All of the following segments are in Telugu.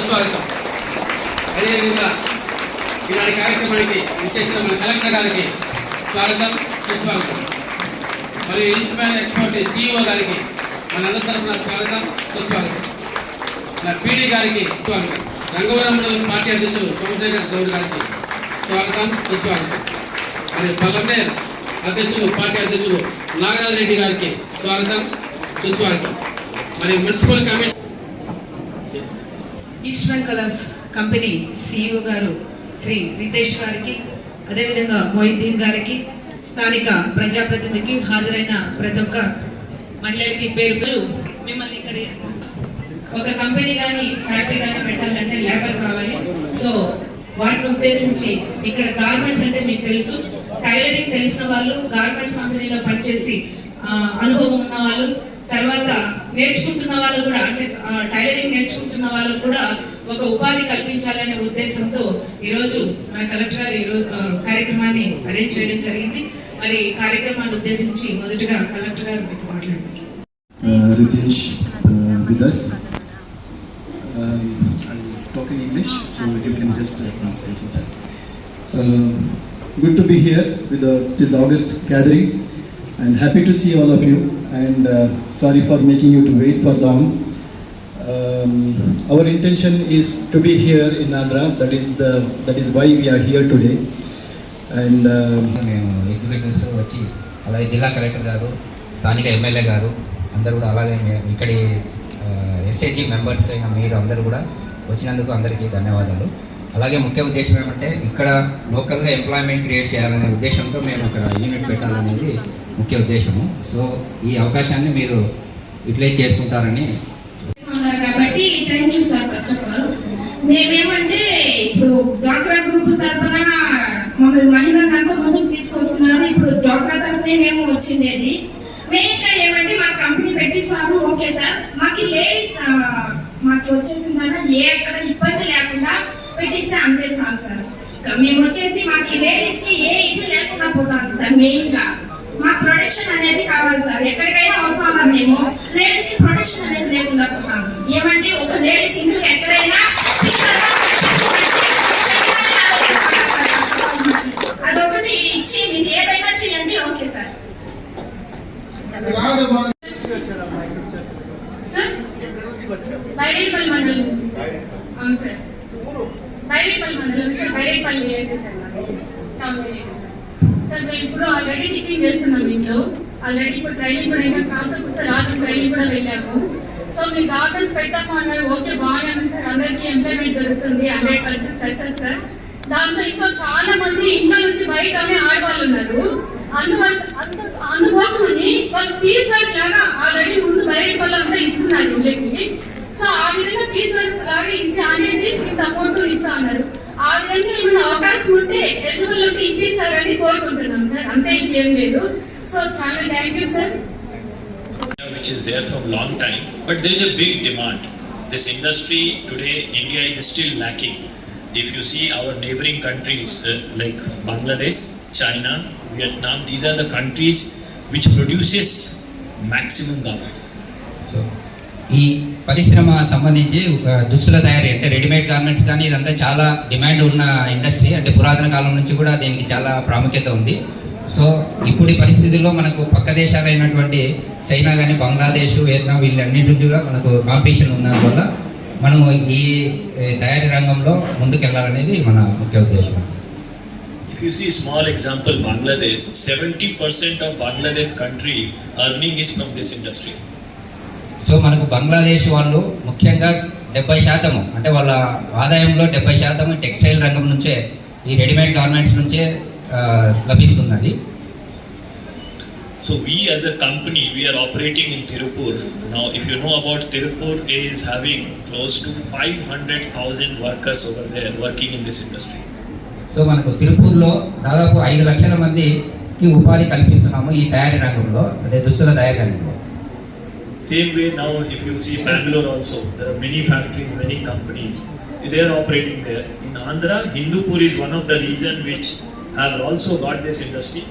సుస్వాగతం. అదేవిధంగా ఈనాటి కార్యక్రమానికి విచ్చేసిన మన కలెక్టర్ గారికి స్వాగతం సుస్వాగతం. మరియు ఇన్స్ట్రుమెంట్ ఎక్స్పర్ట్ సిఇఓ గారికి మన అందరి తరఫున స్వాగతం సుస్వాగతం. నా పీడీ గారికి స్వాగతం. రంగవరం పార్టీ అధ్యక్షులు సోమశేఖర్ గౌడ్ గారికి స్వాగతం సుస్వాగతం. మరియు పల్లెపేర్ అధ్యక్షులు పార్టీ అధ్యక్షులు నాగరాజ్ రెడ్డి గారికి స్వాగతం సుస్వాగతం. మరియు municipal commission Eastern Colours company CEO గారు శ్రీ రితేష్ గారికి అదేవిధంగా మొయిద్దీన్ గారికి స్థానిక ప్రజాప్రతినిధికి హాజరైన ప్రతి ఒక్క మహిళలకి పేరు మిమ్మల్ని ఇక్కడ ఒక కంపెనీ కానీ ఫ్యాక్టరీ కానీ పెట్టాలంటే లేబర్ కావాలి. సో వాటిని ఉద్దేశించి ఇక్కడ గార్మెంట్స్ అంటే మీకు తెలుసు. టైలరింగ్ తెలిసిన వాళ్ళు గార్మెంట్స్ కంపెనీలో పనిచేసి అనుభవం ఉన్న వాళ్ళు తర్వాత నేర్చుకుంటున్న వాళ్ళు కూడా అంటే టైలరింగ్ నేర్చుకుంటున్న వాళ్ళు కూడా ఒక ఉపాధి కల్పించాలనే ఉద్దేశంతో ఈరోజు మా కలెక్టర్ గారు ఈరోజు కార్యక్రమాన్ని అరేంజ్ చేయడం జరిగింది. మరి కార్యక్రమాన్ని ఉద్దేశించి మొదటిగా కలెక్టర్ గారు మీతో మాట్లాడుతున్నారు uh, uh, uh, so good to be here with the this august gathering and happy to see all of you. And uh, sorry for making you to wait for long. Um, our intention is to be here in Andhra. That is the that is why we are here today. And uh, మేము ఎగ్జిక్యూటివ్స్ వచ్చి అలాగే జిల్లా కలెక్టర్ గారు స్థానిక ఎమ్మెల్యే గారు అందరూ కూడా అలాగే ఇక్కడి ఎస్ఐజీ మెంబర్స్ అయిన మీరు అందరూ కూడా వచ్చినందుకు అందరికీ ధన్యవాదాలు అలాగే ముఖ్య ఉద్దేశం ఏమంటే ఇక్కడ లోకల్గా ఎంప్లాయ్మెంట్ క్రియేట్ చేయాలనే ఉద్దేశంతో మేము ఇక్కడ యూనిట్ పెట్టాలనేది ముఖ్య ఉద్దేశము. సో ఈ అవకాశాన్ని మీరు యూటిలైజ్ చేసుకుంటారని కాబట్టి thank you sir first of all మేమేమంటే ఇప్పుడు డ్వాక్రా గ్రూప్ తరఫున మమ్మల్ని మహిళలంతా ముందుకు తీసుకొస్తున్నారు. ఇప్పుడు డ్వాక్రా తరఫునే మేము వచ్చిండేది. మెయిన్గా ఏమంటే మా కంపెనీ పెట్టిస్తారు ఓకే సార్ మాకు లేడీస్ మాకు వచ్చేసిందన్న ఏ అక్కడ ఇబ్బంది లేకుండా పెట్టిస్తే అంతే సార్ సార్ మేము వచ్చేసి మాకు లేడీస్ ఏ ఇది లేకుండా పోతాను సార్ మెయిన్ మాకు ప్రొటెక్షన్ అనేది కావాలి సార్. ఎక్కడికైనా అవసరం ఉన్నారు మేము? లేడీస్కి ప్రొటెక్షన్ అనేది లేకుండా పోతాం. ఏమంటే ఒక లేడీస్ ఇంట్లో ఎక్కడైనా అదొకటి. ఇచ్చి మీరు ఏదైనా చేయండి ఓకే సార్. సార్ బైరేపల్లి మండలం నుంచి సార్. అవును సార్. బైరేపల్లి మండలం సార్. బైరేపల్లి విలేజ్ సార్ మాది. టౌన్ విలేజ్ సార్ సార్ మేము ఇప్పుడు ఆల్రెడీ టీచింగ్ చేస్తున్నాం ఇంట్లో. ఆల్రెడీ ఇప్పుడు ట్రైనింగ్ కూడా ఇంకా కాసేపు రాత్రి ట్రైనింగ్ కూడా వెళ్ళాము. సో మీకు ఆఫర్స్ పెట్టాము అన్నారు. ఓకే బాగానే సార్. అందరికీ ఎంప్లాయ్మెంట్ దొరుకుతుంది. Hundred percent success sir. దాంతో ఇంకా చాలా మంది ఇంట్లో నుంచి బయటనే ఆడవాళ్ళు ఉన్నారు. అందువల్ల అందు- అందుకోసమని వాళ్ళు పీస్ వర్క్ లాగా ఆల్రెడీ ముందు బయట వాళ్ళంతా ఇస్తున్నారు ఇళ్ళకి సో ఆ విధంగా పీస్ వర్క్ లాగా ఇస్తే హండ్రెడ్ డేస్ ఇంత అమౌంట్ ఇస్తా అన్నారు. ఆ విధంగా ఏమైనా అవకాశం ఉంటే ఎలిజిబుల్ ఉంటే ఇప్పిస్తారని కోరుకుంటున్నాం సార్ అంతే ఇంకేం లేదు సో చాలా thank you sir which is there from long time, but there is a big demand. This industry today, India is still lacking. If you see our neighboring countries uh, like Bangladesh, China, Vietnam, these are the countries which produces maximum garments. So ఈ పరిశ్రమ సంబంధించి ఒక దుస్తుల తయారీ అంటే రెడీమేడ్ గార్మెంట్స్ కానీ ఇదంతా చాలా డిమాండ్ ఉన్న ఇండస్ట్రీ అంటే పురాతన కాలం నుంచి కూడా దీనికి చాలా ప్రాముఖ్యత ఉంది. సో ఇప్పుడు ఈ పరిస్థితుల్లో మనకు పక్క దేశాలైనటువంటి చైనా కానీ బంగ్లాదేశ్ వియత్నాం వీళ్ళన్నింటి కూడా మనకు కాంపిటీషన్ ఉన్నందువల్ల మనము ఈ తయారీ రంగంలో ముందుకెళ్ళాలనేది మన ముఖ్య ఉద్దేశం. If you see small example, Bangladesh, 70% of Bangladesh country earning is from this industry. So మనకు బంగ్లాదేశ్ వాళ్ళు ముఖ్యంగా డెబ్బై శాతము అంటే వాళ్ళ ఆదాయంలో డెబ్బై శాతం టెక్స్టైల్ రంగం నుంచే ఈ రెడీమేడ్ గార్మెంట్స్ నుంచే లభిస్తున్నది So we as a company, we are operating in Tirupur. Now, if you know about Tirupur is having close to 500,000 workers over there working in this industry. So మనకు తిరుపూర్లో దాదాపు ఐదు లక్షల మందికి ఉపాధి కల్పిస్తున్నాము ఈ తయారీ రంగంలో అంటే దుస్తుల తయారీ రంగంలో Same way now, if you see Bangalore also, there are many factories, many companies. They are operating there. In Andhra, Hindupur is one of the region which have also got this industry.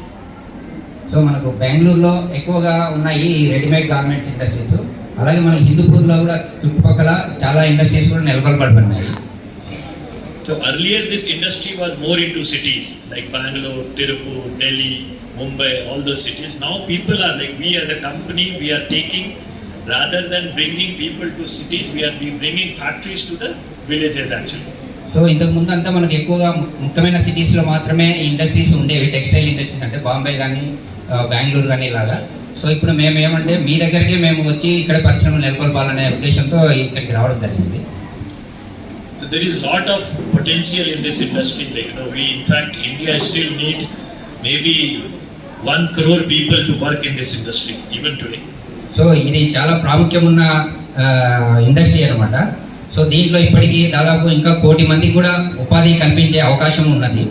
So మనకు బెంగళూరులో ఎక్కువగా ఉన్నాయి రెడీమేడ్ గార్మెంట్స్ ఇండస్ట్రీస్ అలాగే మన హిందూపూర్లో కూడా చుట్టుపక్కల చాలా ఇండస్ట్రీస్ కూడా నెలకొల్పబడినాయి So earlier this industry was more into cities like Bangalore, Tirupur, Delhi, Mumbai, all those cities. Now people are like we as a company, we are taking rather than bringing people to cities, we are bringing factories to the villages actually. So ఇంతకు ముందు అంతా మనకు ఎక్కువగా ముఖ్యమైన సిటీస్లో మాత్రమే ఇండస్ట్రీస్ ఉండేవి టెక్స్టైల్ ఇండస్ట్రీస్ అంటే బాంబే కానీ బెంగళూరు కానీ ఇలాగా సో ఇప్పుడు మేము ఏమంటే మీ దగ్గరికి మేము వచ్చి ఇక్కడ పరిశ్రమలు నెలకొల్పాలనే ఉద్దేశంతో ఇక్కడికి రావడం జరిగింది there is lot of potential in this industry. Like, you know, we in fact India still need maybe one crore people to work in this industry even today. So ఇది చాలా ప్రాముఖ్యం ఉన్న ఇండస్ట్రీ అన్నమాట సో దీంట్లో ఇప్పటికీ దాదాపు ఇంకా కోటి మందికి కూడా ఉపాధి కల్పించే అవకాశం ఉన్నది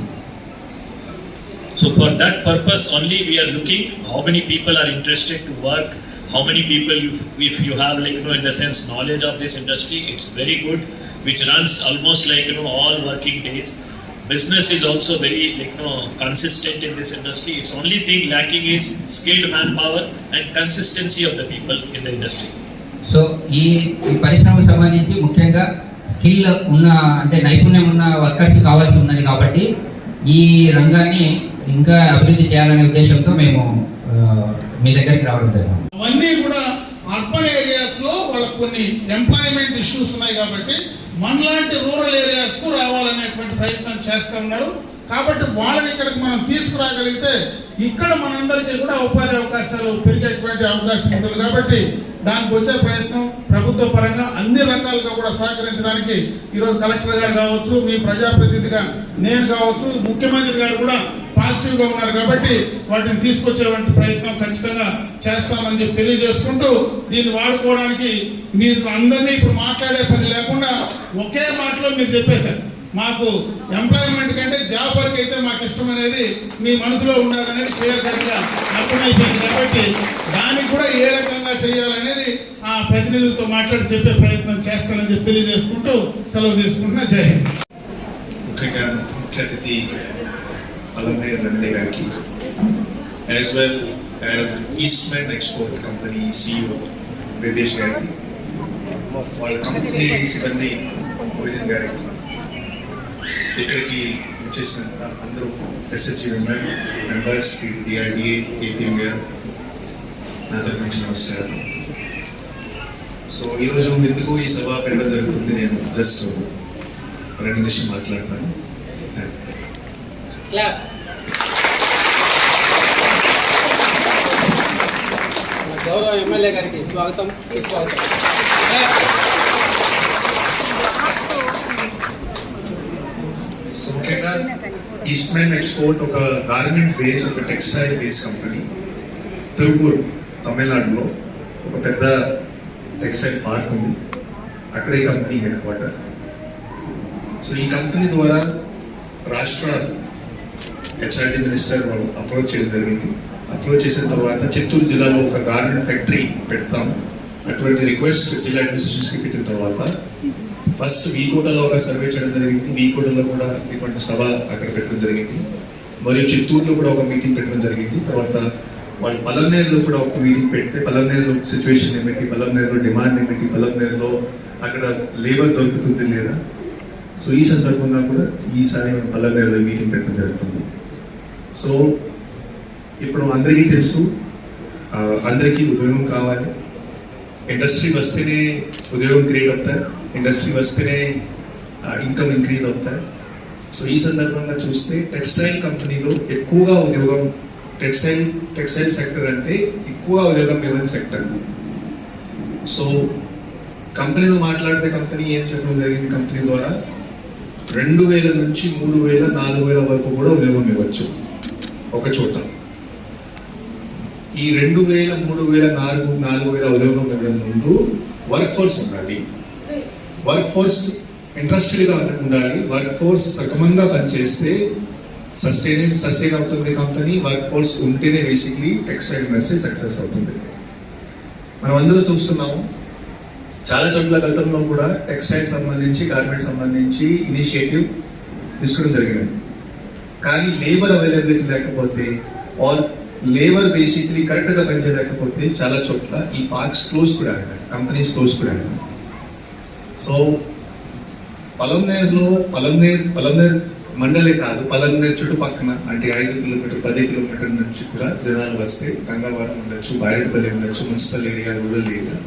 So for that purpose only we are looking how many people are interested to work, how many people if, if you have like you know in the sense knowledge of this industry, it's very good, which runs almost like you know all working days. Business is also very like you know consistent in this industry. Its only thing lacking is skilled manpower and consistency of the people in the industry. So ఈ ఈ పరిశ్రమకు సంబంధించి ముఖ్యంగా స్కిల్ ఉన్న అంటే నైపుణ్యం ఉన్న వర్కర్స్ కావాల్సి ఉన్నది కాబట్టి ఈ రంగాన్ని ఇంకా అభివృద్ధి చేయాలనే ఉద్దేశంతో మేము మీ దగ్గరికి రావడం జరిగింది అవన్నీ కూడా అర్బన్ ఏరియాస్లో వాళ్ళకు కొన్ని ఎంప్లాయ్మెంట్ ఇష్యూస్ ఉన్నాయి కాబట్టి మనలాంటి రూరల్ ఏరియాస్కు రావాలనేటువంటి ప్రయత్నం చేస్తూ ఉన్నారు. కాబట్టి వాళ్ళని ఇక్కడికి మనం తీసుకురాగలిగితే ఇక్కడ మనందరికీ కూడా ఉపాధి అవకాశాలు పెరిగేటువంటి అవకాశం ఉంటుంది కాబట్టి దానికి వచ్చే ప్రయత్నం ప్రభుత్వ పరంగా అన్ని రకాలుగా కూడా సహకరించడానికి ఈరోజు కలెక్టర్ గారు కావచ్చు మీ ప్రజాప్రతినిధిగా నేను కావచ్చు ముఖ్యమంత్రి గారు కూడా పాజిటివ్గా ఉన్నారు కాబట్టి వాటిని తీసుకొచ్చేటువంటి ప్రయత్నం ఖచ్చితంగా చేస్తామని చెప్పి తెలియజేసుకుంటూ దీన్ని వాడుకోవడానికి మీరు అందరినీ ఇప్పుడు మాట్లాడే పని లేకుండా ఒకే మాటలో మీరు చెప్పేశారు. మాకు ఎంప్లాయ్మెంట్ కంటే జాబ్ వర్క్ అయితే మాకు ఇష్టం అనేది మీ మనసులో ఉన్నదనేది క్లియర్ కట్గా అర్థమైపోయింది కాబట్టి దానికి కూడా ఏ రకంగా చేయాలనేది ఆ ప్రతినిధులతో మాట్లాడి చెప్పే ప్రయత్నం చేస్తానని చెప్పి తెలియజేసుకుంటూ సెలవు తీసుకుంటున్నా. జై హింద్. ముఖ్యంగా ముఖ్య అతిథి ఎమ్మెల్యే గారికి as well as Eastman export company CEO Videsh గారికి వాళ్ళ కంపెనీ సిబ్బంది గారికి ఇక్కడికి వచ్చేసిన అందరూ ఎస్హెచ్జి మెంబర్స్ డిఆర్డిఏ ఏపీఎం గారు నా తరఫు నుంచి నమస్కారం సో ఈరోజు ఎందుకు ఈ సభ పెట్టడం జరుగుతుంది నేను జస్ట్ రెండు నిమిషం మాట్లాడతాను మన గౌరవ ఎమ్మెల్యే గారికి స్వాగతం. సుస్వాగతం సో ముఖ్యంగా ఈస్ట్మెన్ ఎక్స్పోర్ట్ ఒక గార్మెంట్ బేస్ ఒక టెక్స్టైల్ బేస్ కంపెనీ తిరుపూర్ తమిళనాడులో ఒక పెద్ద టెక్స్టైల్ పార్క్ ఉంది. అక్కడ ఈ కంపెనీ హెడ్ క్వార్టర్ సో ఈ కంపెనీ ద్వారా రాష్ట్ర హెచ్ఆర్డి మినిస్టర్ వాళ్ళు అప్రోచ్ చేయడం జరిగింది. అప్రోచ్ చేసిన తర్వాత చిత్తూరు జిల్లాలో ఒక గార్మెంట్ ఫ్యాక్టరీ పెడతాం అటువంటి రిక్వెస్ట్ జిల్లా అడ్మినిస్ట్రేషన్కి పెట్టిన తర్వాత ఫస్ట్ వీకోటలో ఒక సర్వే చేయడం జరిగింది. వీకోటలో కూడా ఇటువంటి సభ అక్కడ పెట్టడం జరిగింది. మరియు చిత్తూరులో కూడా ఒక మీటింగ్ పెట్టడం జరిగింది. తర్వాత వాళ్ళు పలమనేరులో కూడా ఒక మీటింగ్ పెడితే పలమనేరు సిచ్యువేషన్ ఏమిటి? పలమనేరులో డిమాండ్ ఏమిటి? పలమనేరులో అక్కడ లేబర్ దొరుకుతుంది లేదా? సో ఈ సందర్భంగా కూడా ఈసారి మనం పల్లెనేరులో మీటింగ్ పెట్టడం జరుగుతుంది. సో ఇప్పుడు అందరికీ తెలుసు అందరికీ ఉద్యోగం కావాలి. ఇండస్ట్రీ వస్తేనే ఉద్యోగం క్రియేట్ అవుతాయి ఇండస్ట్రీ వస్తేనే ఇన్కమ్ ఇంక్రీజ్ అవుతాయి. సో ఈ సందర్భంగా చూస్తే టెక్స్టైల్ కంపెనీలో ఎక్కువగా ఉద్యోగం టెక్స్టైల్ టెక్స్టైల్ సెక్టర్ అంటే ఎక్కువ ఉద్యోగం ఇవ్వని సెక్టర్ సో కంపెనీతో మాట్లాడితే కంపెనీ ఏం చెప్పడం జరిగింది కంపెనీ ద్వారా? రెండు వేల నుంచి మూడు వేల నాలుగు వేల వరకు కూడా ఉద్యోగం ఇవ్వచ్చు ఒక చోట. ఈ రెండు వేల మూడు వేల నాలుగు నాలుగు వేల ఉద్యోగం ఇవ్వడం ముందు వర్క్ ఫోర్స్ ఉండాలి. వర్క్ ఫోర్స్ ఇంట్రెస్టెడ్గా ఉండాలి. వర్క్ ఫోర్స్ సక్రమంగా పనిచేస్తే సస్టైన్ సస్టైన్ అవుతుంది కంపెనీ వర్క్ ఫోర్స్ ఉంటేనే బేసిక్లీ టెక్స్టైల్ ఇండస్ట్రీ సక్సెస్ అవుతుంది. మనం అందరూ చూస్తున్నాము. చాలా చోట్ల గతంలో కూడా టెక్స్టైల్ సంబంధించి గార్మెంట్ సంబంధించి ఇనిషియేటివ్ తీసుకోవడం జరిగింది. కానీ లేబర్ అవైలబిలిటీ లేకపోతే ఆర్ లేబర్ బేసిక్లీ కరెక్ట్గా పనిచేయలేకపోతే చాలా చోట్ల ఈ పార్క్స్ క్లోజ్ కూడా అయినాయి. కంపెనీస్ క్లోజ్ కూడా అయినాయి. సో పలంనేరులో పలంనేర్ పలంనేర్ మండలే కాదు పలంనేర్ చుట్టుపక్కన అంటే ఐదు కిలోమీటర్ పది కిలోమీటర్ నుంచి కూడా జనాలు వస్తే గంగావరం ఉండొచ్చు బారెడ్పల్లి ఉండొచ్చు మున్సిపల్ ఏరియా రూరల్ ఏరియా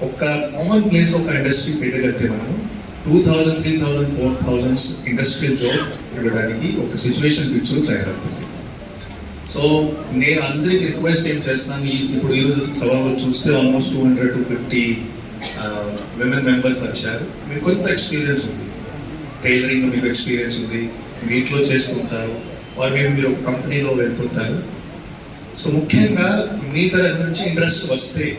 ఒక కామన్ ప్లేస్ ఒక ఇండస్ట్రీ పెట్టగలిగితే మనము two thousand three thousand four thousands industrial job ఇవ్వడానికి ఒక సిచ్యువేషన్ ఫ్యూచర్ తయారవుతుంది. సో నేను అందరికి రిక్వెస్ట్ ఏం చేస్తాను ఈ- ఇప్పుడు ఈరోజు సభలో చూస్తే almost two hundred to fifty women members వచ్చారు. మీకు కొంత ఎక్స్పీరియన్స్ ఉంది. టైలరింగ్ మీకు ఎక్స్పీరియన్స్ ఉంది. మీ ఇంట్లో చేస్తుంటారు. వారు మేము మీరు ఒక కంపెనీలో వెళ్తుంటారు. సో ముఖ్యంగా మీ తరఫు నుంచి ఇంట్రెస్ట్ వస్తే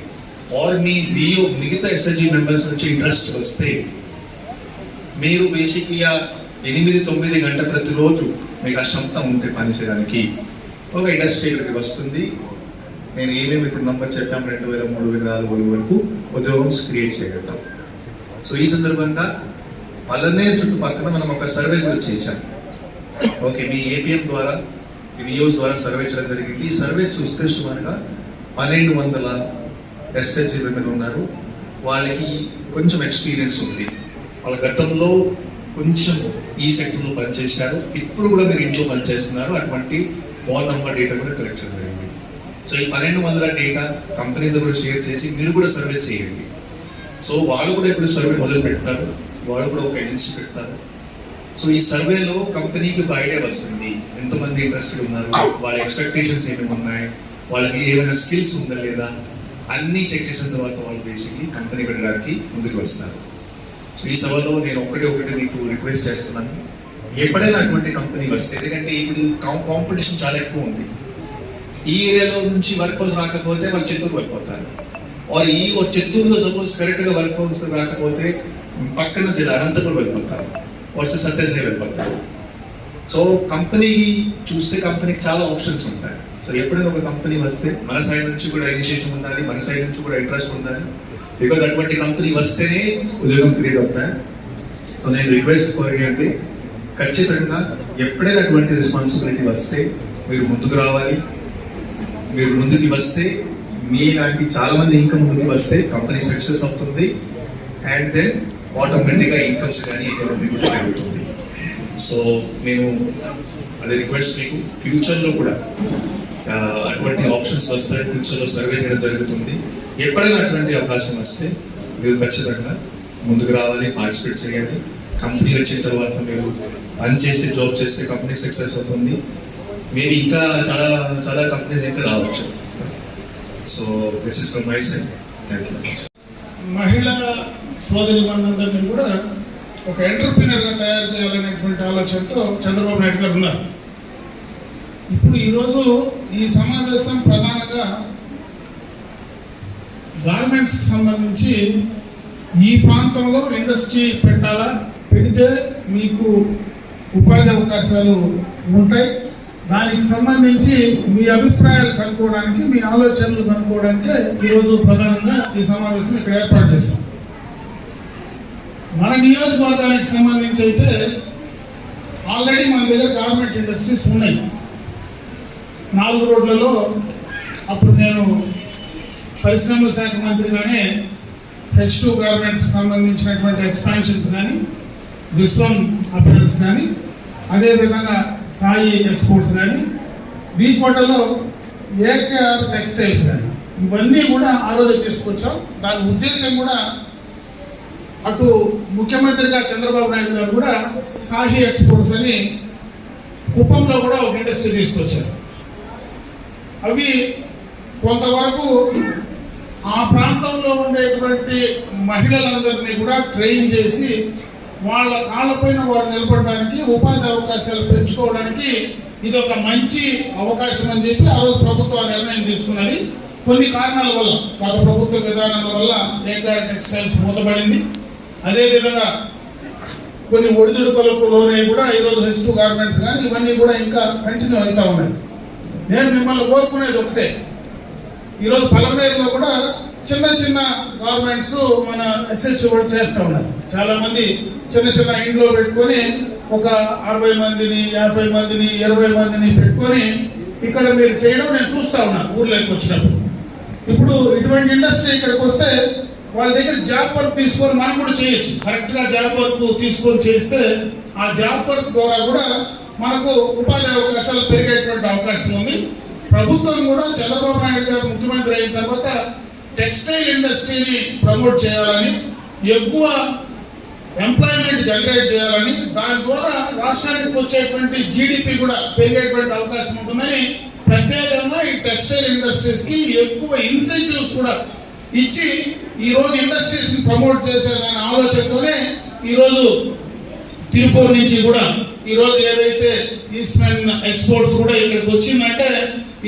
ఆర్ మీ బిఓ మిగతా ఎస్ఎస్జి మెంబర్స్ నుంచి ఇంట్రెస్ట్ వస్తే మీరు బేసిక్గా ఎనిమిది తొమ్మిది గంట ప్రతిరోజు మీకు ఆ క్షమత ఉంటే పని చేయడానికి ఒక ఇండస్ట్రీ ఇక్కడికి వస్తుంది. నేను ఏమేమి ఇప్పుడు నంబర్ చెప్పాం రెండు వేల మూడు వేల నాలుగు వేల వరకు ఉద్యోగం క్రియేట్ చేయగలుగుతాం. సో ఈ సందర్భంగా పల్లనే చుట్టుపక్కల మనం ఒక సర్వే కూడా చేశాం. ఓకే మీ ఏపీఎం ద్వారా వియోస్ ద్వారా సర్వే చేయడం జరిగింది. ఈ సర్వే చూస్తే సుమారుగా పన్నెండు వందల ఎస్ఎస్జీ విమెన్ ఉన్నారు. వాళ్ళకి కొంచెం ఎక్స్పీరియన్స్ ఉంది. వాళ్ళ గతంలో కొంచెం ఈ సెక్టర్లో పనిచేశారు. ఇప్పుడు కూడా మీరు ఇంట్లో పనిచేస్తున్నారు. అటువంటి ఫోన్ నంబర్ డేటా కూడా కలెక్ట్ చేయడం సో ఈ పన్నెండు వందల డేటా కంపెనీతో కూడా షేర్ చేసి మీరు కూడా సర్వే చేయండి. సో వాళ్ళు కూడా ఇప్పుడు సర్వే మొదలు పెడతారు. వాళ్ళు కూడా ఒక ఏజెన్సీ పెడతారు. సో ఈ సర్వేలో కంపెనీకి ఒక ఐడియా వస్తుంది. ఎంతమంది ఇంట్రెస్టెడ్ ఉన్నారు? వాళ్ళ ఎక్స్పెక్టేషన్స్ ఏమేమి ఉన్నాయి? వాళ్ళకి ఏమైనా స్కిల్స్ ఉందా లేదా? అన్నీ చెక్ చేసిన తర్వాత వాళ్ళు బేసిక్లీ కంపెనీ పెట్టడానికి ముందుకు వస్తారు. సో ఈ సభలో నేను ఒకటి ఒకటి మీకు రిక్వెస్ట్ చేస్తున్నాను. ఎప్పుడైనా అటువంటి కంపెనీ వస్తే ఎందుకంటే ఇప్పుడు కాంపిటీషన్ చాలా ఎక్కువ ఉంది. ఈ ఏరియాలో నుంచి వర్క్ హౌస్ రాకపోతే వాళ్ళు చిత్తూరు వెళ్ళిపోతారు. ఆర్ ఈ ఒక చిత్తూరులో సపోజ్ కరెక్ట్గా వర్క్ హౌస్ రాకపోతే పక్కన జిల్లా అనంతపురం వెళ్ళిపోతారు. వర్సెస్ సత్యసాయి వెళ్ళిపోతారు. సో కంపెనీ చూస్తే కంపెనీకి చాలా ఆప్షన్స్ ఉంటాయి. సో ఎప్పుడైనా ఒక కంపెనీ వస్తే మన సైడ్ నుంచి కూడా ఇనిషియేషన్ ఉండాలి మన సైడ్ నుంచి కూడా ఇంట్రెస్ట్ ఉండాలి. బికాజ్ అటువంటి కంపెనీ వస్తేనే ఉద్యోగం క్రియేట్ అవుతాయి. సో నేను రిక్వెస్ట్ కోరికండి ఖచ్చితంగా ఎప్పుడైనా అటువంటి రెస్పాన్సిబిలిటీ వస్తే మీరు ముందుకు రావాలి. మీరు ముందుకు వస్తే మీ లాంటి చాలా మంది ఇన్కమ్ ముందుకు వస్తే కంపెనీ సక్సెస్ అవుతుంది. అండ్ దెన్ ఆటోమేటిక్గా ఇన్కమ్స్ కానీ ఎకానమీ కూడా పెరుగుతుంది. సో నేను అదే రిక్వెస్ట్ మీకు ఫ్యూచర్లో కూడా అటువంటి ఆప్షన్స్ వస్తాయి ఫ్యూచర్లో సర్వే చేయడం జరుగుతుంది. ఎప్పుడైనా అటువంటి అవకాశం వస్తే మీరు ఖచ్చితంగా ముందుకు రావాలి పార్టిసిపేట్ చేయాలి. కంపెనీ వచ్చిన తర్వాత మీరు పని చేసి జాబ్ చేస్తే కంపెనీ సక్సెస్ అవుతుంది. మేబీ ఇంకా చాలా చాలా కంపెనీస్ ఇంకా రావచ్చు. So this is from my side thank you మహిళా సోదరి మనందరినీ కూడా ఒక ఎంటర్ప్రినర్గా తయారు చేయాలనేటువంటి ఆలోచనతో చంద్రబాబు నాయుడు గారు ఉన్నారు. ఇప్పుడు ఈరోజు ఈ సమావేశం ప్రధానంగా గార్మెంట్స్కి సంబంధించి ఈ ప్రాంతంలో ఇండస్ట్రీ పెట్టాలా? పెడితే మీకు ఉపాధి అవకాశాలు ఉంటాయి. దానికి సంబంధించి మీ అభిప్రాయాలు కనుక్కోవడానికి మీ ఆలోచనలు కనుక్కోవడానికి ఈరోజు ప్రధానంగా ఈ సమావేశం ఇక్కడ ఏర్పాటు చేస్తాం మన నియోజకవర్గానికి సంబంధించి అయితే ఆల్రెడీ మన దగ్గర గవర్నమెంట్ ఇండస్ట్రీస్ ఉన్నాయి. నాలుగు రోడ్లలో అప్పుడు నేను పరిశ్రమల శాఖ మంత్రిగానే హెచ్ టూ గార్మెంట్స్ సంబంధించినటువంటి ఎక్స్పాన్షన్స్ కానీ విశ్వం అపరల్స్ కానీ అదేవిధంగా సాయి ఎక్స్పోర్ట్స్ కానీ బీకోటలో ఏకేఆర్ టెక్స్టైల్స్ కానీ ఇవన్నీ కూడా ఆ రోజు తీసుకొచ్చాం. దాని ఉద్దేశం కూడా అటు ముఖ్యమంత్రిగా చంద్రబాబు నాయుడు గారు కూడా సాహి ఎక్స్పోర్ట్స్ అని కుప్పంలో కూడా ఒక ఇండస్ట్రీ తీసుకొచ్చారు. అవి కొంతవరకు ఆ ప్రాంతంలో ఉండేటువంటి మహిళలందరినీ కూడా ట్రైన్ చేసి వాళ్ళ కాళ్ళపైన వాడు నిలబడడానికి ఉపాధి అవకాశాలు పెంచుకోవడానికి ఇది ఒక మంచి అవకాశం అని చెప్పి ఆ రోజు ప్రభుత్వం నిర్ణయం తీసుకున్నది. కొన్ని కారణాల వల్ల గత ప్రభుత్వ విధానాల వల్ల ఏకార్ టెక్స్టైల్స్ మూతపడింది. అదేవిధంగా కొన్ని ఒడిదుడుకులకు లోనే కూడా ఈరోజు హెచ్ టూ గార్మెంట్స్ కానీ ఇవన్నీ కూడా ఇంకా కంటిన్యూ అవుతా ఉన్నాయి. నేను మిమ్మల్ని కోరుకునేది ఒకటే. ఈరోజు పలమనేరులో కూడా చిన్న చిన్న గవర్నమెంట్స్ మన ఎస్హెచ్ కూడా చేస్తూ ఉన్నారు. చాలా మంది చిన్న చిన్న ఇంట్లో పెట్టుకొని ఒక అరవై మందిని యాభై మందిని ఇరవై మందిని పెట్టుకొని ఇక్కడ మీరు చేయడం నేను చూస్తా ఉన్నాను ఊర్లోకి వచ్చినప్పుడు. ఇప్పుడు ఇటువంటి ఇండస్ట్రీ ఇక్కడికి వస్తే వాళ్ళ దగ్గర జాబ్ వర్క్ తీసుకొని మనం కూడా చేయొచ్చు. కరెక్ట్గా జాబ్ వర్క్ తీసుకొని చేస్తే ఆ జాబ్ వర్క్ ద్వారా కూడా మనకు ఉపాధి అవకాశాలు పెరిగేటువంటి అవకాశం ఉంది. ప్రభుత్వం కూడా చంద్రబాబు నాయుడు గారు ముఖ్యమంత్రి అయిన తర్వాత టెక్స్టైల్ ఇండస్ట్రీని ప్రమోట్ చేయాలని ఎక్కువ ఎంప్లాయ్మెంట్ జనరేట్ చేయాలని దాని ద్వారా రాష్ట్రానికి వచ్చేటువంటి జీడిపి కూడా పెరిగేటువంటి అవకాశం ఉంటుందని ప్రత్యేకంగా ఈ టెక్స్టైల్ ఇండస్ట్రీస్కి ఎక్కువ ఇన్సెంటివ్స్ కూడా ఇచ్చి ఈ రోజు ప్రమోట్ చేసేదనే ఆలోచనతోనే ఈరోజు రోజు తిరుపూర్ నుంచి కూడా ఈ రోజు ఏదైతే ఈస్ట్మెన్ ఎక్స్పోర్ట్స్ కూడా ఇక్కడికి వచ్చిందంటే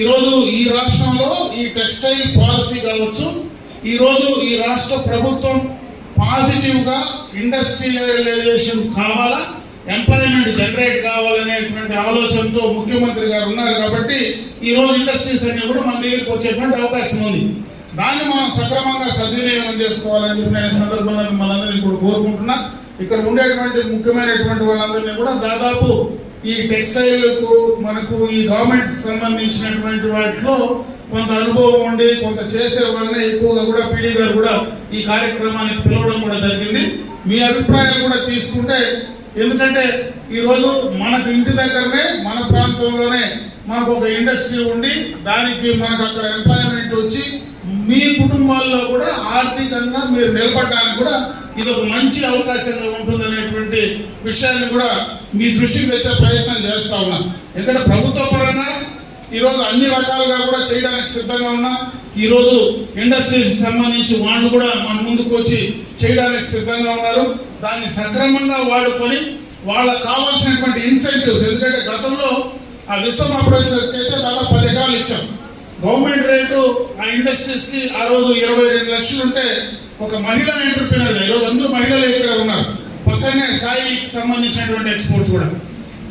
ఈరోజు ఈ రాష్ట్రంలో ఈ టెక్స్టైల్ పాలసీ కావచ్చు ఈరోజు ఈ రాష్ట్ర ప్రభుత్వం పాజిటివ్గా ఇండస్ట్రియలైజేషన్ కావాలా ఎంప్లాయ్మెంట్ జనరేట్ కావాలనేటువంటి ఆలోచనతో ముఖ్యమంత్రి గారు ఉన్నారు కాబట్టి ఈ రోజు ఇండస్ట్రీస్ అన్ని కూడా మన దగ్గరికి వచ్చేటువంటి అవకాశం ఉంది. దాన్ని మనం సక్రమంగా సద్వినియోగం చేసుకోవాలని చెప్పి నేను సందర్భంగా మిమ్మల్ని అందరినీ కూడా కోరుకుంటున్నా. ఇక్కడ ఉండేటువంటి ముఖ్యమైనటువంటి వాళ్ళందరినీ కూడా దాదాపు ఈ టెక్స్టైల్కు మనకు ఈ గవర్నమెంట్ సంబంధించినటువంటి వాటిలో కొంత అనుభవం ఉండి కొంత చేసే వాళ్ళని ఎక్కువగా కూడా పీడీ గారు కూడా ఈ కార్యక్రమానికి పిలవడం కూడా జరిగింది. మీ అభిప్రాయాలు కూడా తీసుకుంటే ఎందుకంటే ఈరోజు మనకు ఇంటి దగ్గరనే మన ప్రాంతంలోనే మనకు ఒక ఇండస్ట్రీ ఉండి దానికి మనకు అక్కడ ఎంప్లాయ్మెంట్ వచ్చి మీ కుటుంబాల్లో కూడా ఆర్థికంగా మీరు నిలబడడానికి కూడా ఇది ఒక మంచి అవకాశంగా ఉంటుందనేటువంటి విషయాన్ని కూడా మీ దృష్టికి తెచ్చే ప్రయత్నం చేస్తా ఉన్నా. ఎందుకంటే ప్రభుత్వ పరంగా ఈరోజు అన్ని రకాలుగా కూడా చేయడానికి సిద్ధంగా ఉన్నా. ఈరోజు ఇండస్ట్రీకి సంబంధించి వాళ్ళు కూడా మన ముందుకు వచ్చి చేయడానికి సిద్ధంగా ఉన్నారు. దాన్ని సక్రమంగా వాడుకొని వాళ్ళకు కావాల్సినటువంటి ఇన్సెంటివ్స్ ఎందుకంటే గతంలో ఆ విశ్వం ఆపరేషన్స్కి అయితే దాదాపు పది ఎకరాలు ఇచ్చాం. గవర్నమెంట్ రేటు ఆ ఇండస్ట్రీస్కి ఆ రోజు ఇరవై రెండు లక్షలు ఉంటే ఒక మహిళా ఎంటర్ప్రినర్ ఈరోజు అందరూ మహిళలు ఇక్కడ ఉన్నారు. పక్కనే సాయికి సంబంధించినటువంటి ఎక్స్పోర్ట్స్ కూడా.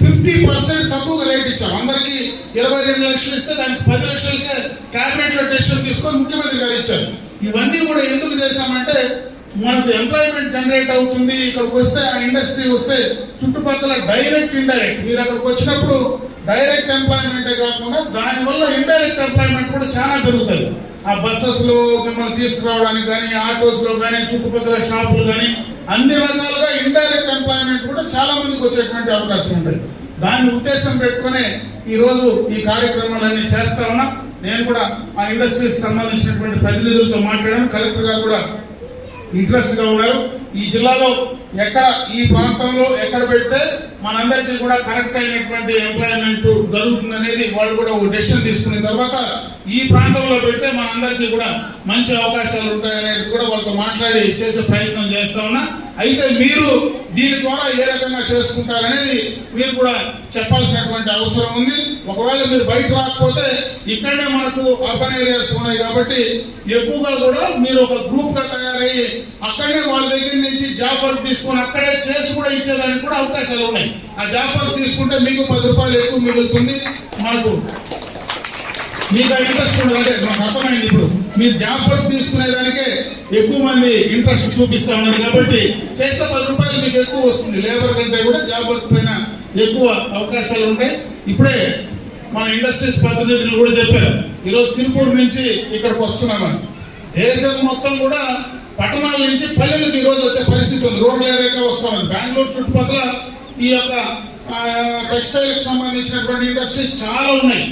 ఫిఫ్టీ పర్సెంట్ తక్కువ రేట్ ఇచ్చాం. అందరికి ఇరవై రెండు లక్షలు ఇస్తే దానికి పది లక్షలకే క్యాబినెట్లో డెసిషన్ తీసుకొని ముఖ్యమంత్రి గారు ఇచ్చారు. ఇవన్నీ కూడా ఎందుకు చేశామంటే మనకు ఎంప్లాయ్మెంట్ జనరేట్ అవుతుంది ఇక్కడికి వస్తే ఆ ఇండస్ట్రీ వస్తే చుట్టుపక్కల డైరెక్ట్ ఇండైరెక్ట్ మీరు అక్కడికి వచ్చినప్పుడు డైరెక్ట్ ఎంప్లాయ్మెంటే కాకుండా దానివల్ల ఇండైరెక్ట్ ఎంప్లాయ్మెంట్ కూడా చాలా పెరుగుతుంది. ఆ బస్సెస్లో మిమ్మల్ని తీసుకురావడానికి కానీ ఆటోస్లో కానీ చుట్టుపక్కల షాపులు కానీ అన్ని రకాలుగా ఇండైరెక్ట్ ఎంప్లాయ్మెంట్ కూడా చాలా మందికి వచ్చేటువంటి అవకాశం ఉంటుంది. దాని ఉద్దేశం పెట్టుకునే ఈరోజు ఈ కార్యక్రమాలన్నీ చేస్తా ఉన్నా. నేను కూడా ఆ ఇండస్ట్రీస్ సంబంధించినటువంటి ప్రతినిధులతో మాట్లాడాను. కలెక్టర్ గారు కూడా ఇంట్రెస్ట్గా ఉన్నారు ఈ జిల్లాలో ఎక్కడ ఈ ప్రాంతంలో ఎక్కడ పెడితే మనందరికీ కూడా కరెక్ట్ అయినటువంటి ఎంప్లాయ్మెంట్ జరుగుతుంది అనేది వాళ్ళు కూడా ఒక డెసిషన్ తీసుకున్న తర్వాత ఈ ప్రాంతంలో పెడితే మనందరికీ కూడా మంచి అవకాశాలు ఉంటాయనేది కూడా వాళ్ళతో మాట్లాడి చేసే ప్రయత్నం చేస్తా ఉన్నా. అయితే మీరు దీని ద్వారా ఏ రకంగా చేసుకుంటారనేది మీరు కూడా చెప్పాల్సినటువంటి అవసరం ఉంది. ఒకవేళ మీరు బయట రాకపోతే ఇక్కడనే మనకు అర్బన్ ఏరియాస్ ఉన్నాయి కాబట్టి ఎక్కువగా కూడా మీరు ఒక గ్రూప్గా తయారయ్యి అక్కడనే వాళ్ళ దగ్గర నుంచి జాబ్ వర్క్ తీసుకొని అక్కడే చేసి కూడా ఇచ్చేదానికి కూడా అవకాశాలు ఉన్నాయి. ఆ జాబ్ తీసుకుంటే మీకు పది రూపాయలు ఎక్కువ మిగులుతుంది మాకు. మీకు ఆ ఇంట్రెస్ట్ ఉండదు. అంటే మాకు అర్థమైంది ఇప్పుడు. మీరు జాబ్ తీసుకునే తీసుకునేదానికే ఎక్కువ మంది ఇంట్రెస్ట్ చూపిస్తా ఉన్నారు కాబట్టి చేస్తే పది రూపాయలు మీకు ఎక్కువ వస్తుంది. లేబర్ కంటే కూడా జాబ్ వర్క్ పైన ఎక్కువ అవకాశాలు ఉంటాయి. ఇప్పుడే మన ఇండస్ట్రీస్ ప్రతినిధులు కూడా చెప్పారు. ఈరోజు తిరుపూర్ నుంచి ఇక్కడికి వస్తున్నామని. దేశం మొత్తం కూడా పట్టణాల నుంచి పల్లెలకు ఈరోజు వచ్చే పరిస్థితి ఉంది. రోడ్లు ఏరియాగా వస్తామని బెంగళూరు చుట్టుపక్కల ఈ యొక్క టెక్స్టైల్ సంబంధించినటువంటి ఇండస్ట్రీస్ చాలా ఉన్నాయి.